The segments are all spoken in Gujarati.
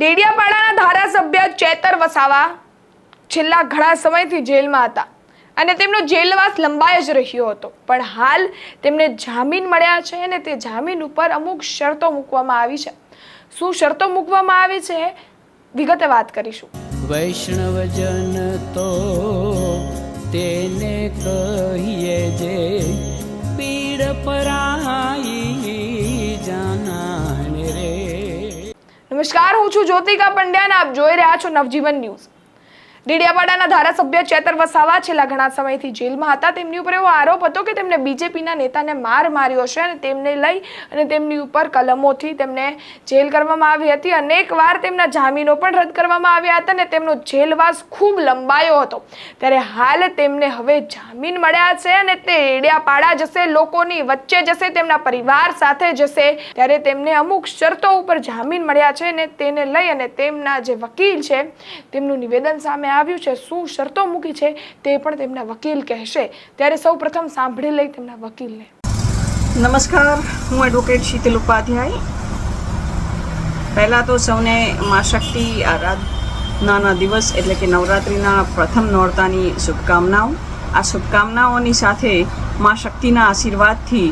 ડેડિયાપાડાના ધારાસભ્ય ચેતર વસાવા છેલ્લા ઘણા સમયથી જેલમાં હતા અને તેમનો જેલવાસ લંબાય જ રહ્યો હતો. પણ હાલ તેમને જામીન મળ્યા છે અને તે જામીન ઉપર અમુક શરતો મૂકવામાં આવી છે. શું શરતો મૂકવામાં આવી છે? વિગતે વાત કરીશું. વૈષ્ણવજન તો તેને કહીએ જે પીડ પરાઈ નમસ્કાર હું છું જ્યોતિકા પંડ્યા અને આપ જોઈ રહ્યા છો નવજીવન ન્યૂઝ. ડેડિયાપાડાના ધારાસભ્ય ચેતર વસાવા છેલ્લા ઘણા સમયથી જેલમાં હતા. તેમની ઉપર એવો આરોપ હતો કે તેમને બીજેપીના નેતાને માર માર્યો છે અને તેમને લઈ અને તેમની ઉપર કલમોથી તેમને જેલ કરવામાં આવી હતી. અનેક વાર તેમના જામીનો પણ રદ કરવામાં આવ્યા હતા અને તેમનો જેલવાસ ખૂબ લંબાયો હતો. ત્યારે હાલ તેમને હવે જામીન મળ્યા છે અને તે ડેડિયાપાડા જશે, લોકોની વચ્ચે જશે, તેમના પરિવાર સાથે જશે. ત્યારે તેમને અમુક શરતો ઉપર જામીન મળ્યા છે અને તેને લઈ અને તેમના જે વકીલ છે, તેમનું નિવેદન સામે આવ્યું છે, શું શરતો મૂકી છે તે પણ તેમના વકીલ કહેશે. ત્યારે સૌ પ્રથમ સાંભળી લઈ તેમના વકીલને. નમસ્કાર, હું એડવોકેટ શીતલ ઉપાધ્યાય. પહેલાં તો સૌને મા શક્તિ આરાધનાના દિવસ એટલે કે નવરાત્રિના પ્રથમ નોરતાની શુભકામનાઓ. આ શુભકામનાઓની સાથે મા શક્તિના આશીર્વાદથી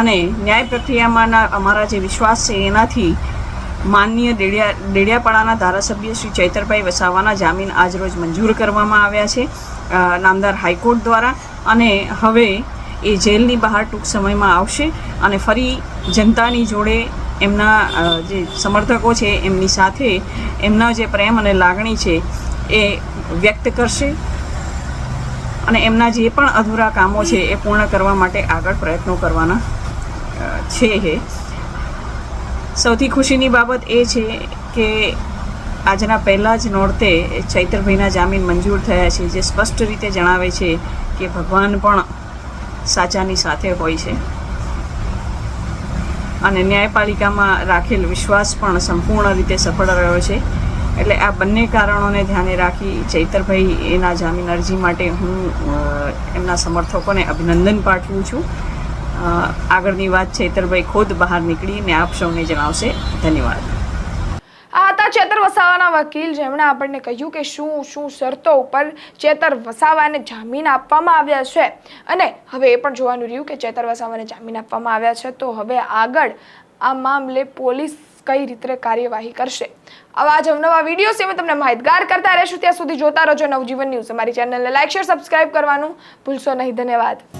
અને ન્યાય પ્રક્રિયામાંના અમારા જે વિશ્વાસ છે એનાથી માનનીય ડેડિયા ડેડિયાપાડાના ધારાસભ્ય શ્રી ચૈતરભાઈ વસાવાના જામીન આજરોજ મંજૂર કરવામાં આવ્યા છે નામદાર હાઈકોર્ટ દ્વારા. અને હવે એ જેલની બહાર ટૂંક સમયમાં આવશે અને ફરી જનતાની જોડે એમના જે સમર્થકો છે એમની સાથે એમના જે પ્રેમ અને લાગણી છે એ વ્યક્ત કરશે અને એમના જે પણ અધૂરા કામો છે એ પૂર્ણ કરવા માટે આગળ પ્રયત્નો કરવાના છે એ. સૌથી ખુશીની બાબત એ છે કે આજના પહેલાં જ નોરતે ચૈતરભાઈના જામીન મંજૂર થયા છે, જે સ્પષ્ટ રીતે જણાવે છે કે ભગવાન પણ સાચાની સાથે હોય છે. અને ન્યાયપાલિકામાં રાખેલ વિશ્વાસ પણ સંપૂર્ણ રીતે સફળ રહ્યો છે. એટલે આ બંને કારણોને ધ્યાને રાખી ચૈતરભાઈ એના જામીન અરજી માટે હું એમના સમર્થકોને અભિનંદન પાઠવું છું. આગળની વાત છેતરભાઈ ખુદ બહાર નીકળીને આપ સૌને જણાવશે. ધન્યવાદ. આ હતા ચેતર વસાવાના વકીલ. જેમણે આપણને કહ્યું કે શું શું શરતો ઉપર ચેતર વસાવાને જામીન આપવામાં આવ્યા છે. અને હવે એ પણ જોવાનું રહ્યું કે ચેતર વસાવાને જામીન આપવામાં આવ્યા છે. તો હવે આગળ આ મામલે પોલીસ કઈ રીતે કાર્યવાહી કરશે? આવા જ અવનવા વીડિયો છે તમને માહિતગાર કરતા રહેશું. ત્યાં સુધી જોતા રહેજો નવજીવન ન્યૂઝ. અમારી ચેનલને લાઈક શેર સબસ્ક્રાઇબ કરવાનું ભૂલશો નહીં. ધન્યવાદ.